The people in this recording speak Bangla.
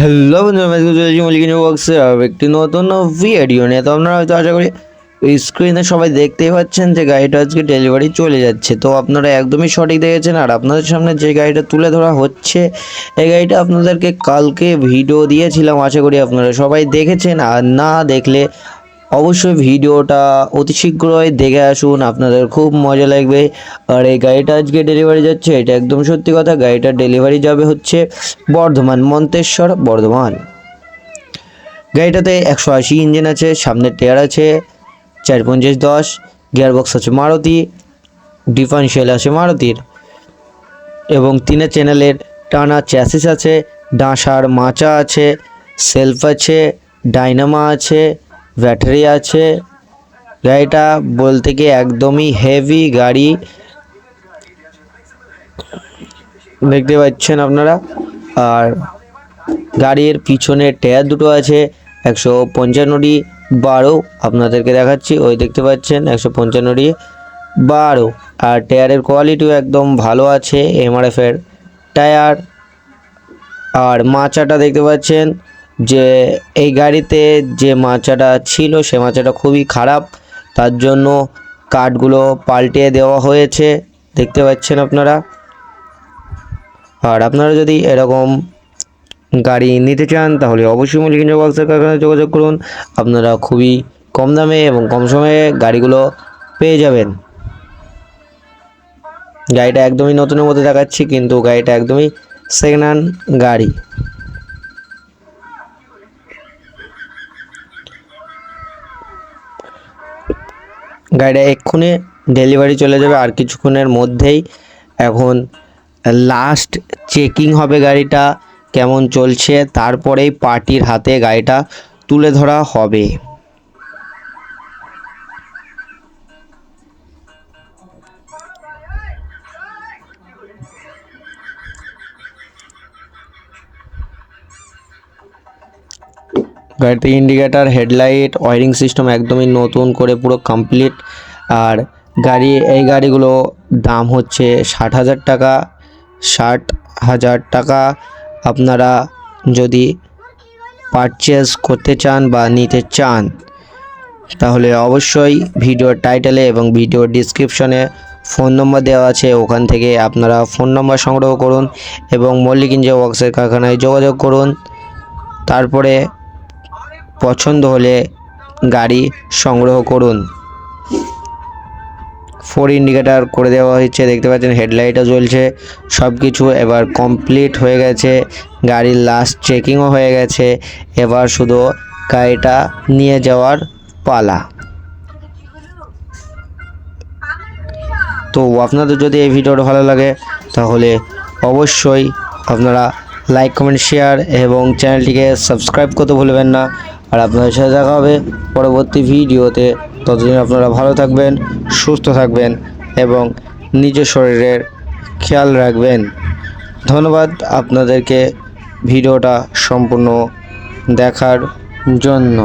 হ্যালো বন্ধুরা চলে মলিকিনী বক্সে একটি নতুন ভিডিও নিয়ে। তো আপনারা হয়তো আশা করি স্ক্রিনে সবাই দেখতেই পাচ্ছেন যে গাড়িটা আজকে ডেলিভারি চলে যাচ্ছে। তো আপনারা একদমই সঠিক দেখেছেন, আর আপনাদের সামনে যে গাড়িটা তুলে ধরা হচ্ছে, এই গাড়িটা আপনাদেরকে কালকে ভিডিও দিয়েছিলাম। আশা করি আপনারা সবাই দেখেছেন, আর না দেখলে অবশ্যই ভিডিওটা অতি শীঘ্রই দেখে আসুন, আপনাদের খুব মজা লাগবে। আর এই গাড়িটা আজকে ডেলিভারি যাচ্ছে, এটা একদম সত্যি কথা গাড়িটার ডেলিভারি যাবে হচ্ছে বর্ধমান, মন্তেশ্বর, বর্ধমান। গাড়িটাতে একশো আশি ইঞ্জিন আছে সামনের টায়ার আছে, চার পঞ্চাশ দশ গিয়ারবক্স আছে মারুতি ডিফারেন্সিয়াল আছে মারুতির, এবং তিনের চ্যানেলের টানা চ্যাসিস আছে, ডাঁসার মাচা আছে সেলফ আছে ডাইনামা আছে ব্যাটারি আছে। গাড়িটা বলতে কি একদমই হেভি গাড়ি। দেখতে পাচ্ছেন আপনারা? আর গাড়ির পিছনে টায়ার দুটো আছে, একশো পঞ্চান্নটি বারো আপনাদেরকে দেখাচ্ছি, ওই দেখতে পাচ্ছেন, একশো পঞ্চান্নটি বারো। আর টায়ারের কোয়ালিটিও একদম ভালো আছে এমআরএফ এর টায়ার আর মাচাটা দেখতে পাচ্ছেন যে এই গাড়িতে যে মাচাটা ছিল, সে মাচাটা খুবই খারাপ। তার জন্য কাঠগুলো পাল্টে দেওয়া হয়েছে। দেখতে পাচ্ছেন আপনারা? আর আপনারা যদি এরকম গাড়ি নিতে চান, তাহলে অবশ্যই মলিকিন বক্সের কারখানায় যোগাযোগ করুন। আপনারা খুবই কম দামে এবং কম সময়ে গাড়িগুলো পেয়ে যাবেন। গাড়িটা একদমই নতুনের মধ্যে দেখাচ্ছি, কিন্তু গাড়িটা একদমই সেকেন্ড হ্যান্ড গাড়ি। গাড়িটা এক্ষুনি ডেলিভারি চলে যাবে আর কিছুক্ষণের মধ্যেই এখন লাস্ট চেকিং হবে গাড়িটা, কেমন চলছে, তারপরেই পার্টির হাতে গাড়িটা তুলে ধরা হবে। গাড়িতে ইন্ডিকেটার হেডলাইট ওয়ারিং সিস্টেম একদমই নতুন করে পুরো কমপ্লিট আর গাড়ি, এই গাড়িগুলো দাম হচ্ছে ষাট হাজার টাকা। ষাট হাজার টাকা আপনারা যদি পারচেস করতে চান বা নিতে চান, তাহলে অবশ্যই ভিডিওর টাইটেলে এবং ভিডিওর ডিসক্রিপশনে ফোন নম্বর দেওয়া আছে। ওখান থেকে আপনারা ফোন নম্বর সংগ্রহ করুন এবং মল্লিক ইঞ্জিয়া ওয়ার্কসের কারখানায় যোগাযোগ করুন। তারপরে পছন্দ হলে গাড়ি সংগ্রহ করুন। ফোর ইন্ডিকেটার করে দেওয়া হয়েছে, দেখতে পাচ্ছেন হেডলাইটও জ্বলছে সব কিছু এবার কমপ্লিট হয়ে গেছে, গাড়ির লাস্ট চেকিংও হয়ে গেছে, এবার শুধু গাড়িটা নিয়ে যাওয়ার পালা। তো আপনাদের যদি এই ভিডিওটা ভালো লাগে, তাহলে অবশ্যই আপনারা লাইক কমেন্ট শেয়ার এবং চ্যানেলটিকে সাবস্ক্রাইব করতে ভুলবেন না। আর আপনাদের সাথে দেখা হবে পরবর্তী ভিডিওতে। ততদিন আপনারা ভালো থাকবেন, সুস্থ থাকবেন এবং নিজের শরীরের খেয়াল রাখবেন। ধন্যবাদ আপনাদেরকে ভিডিওটা সম্পূর্ণ দেখার জন্য।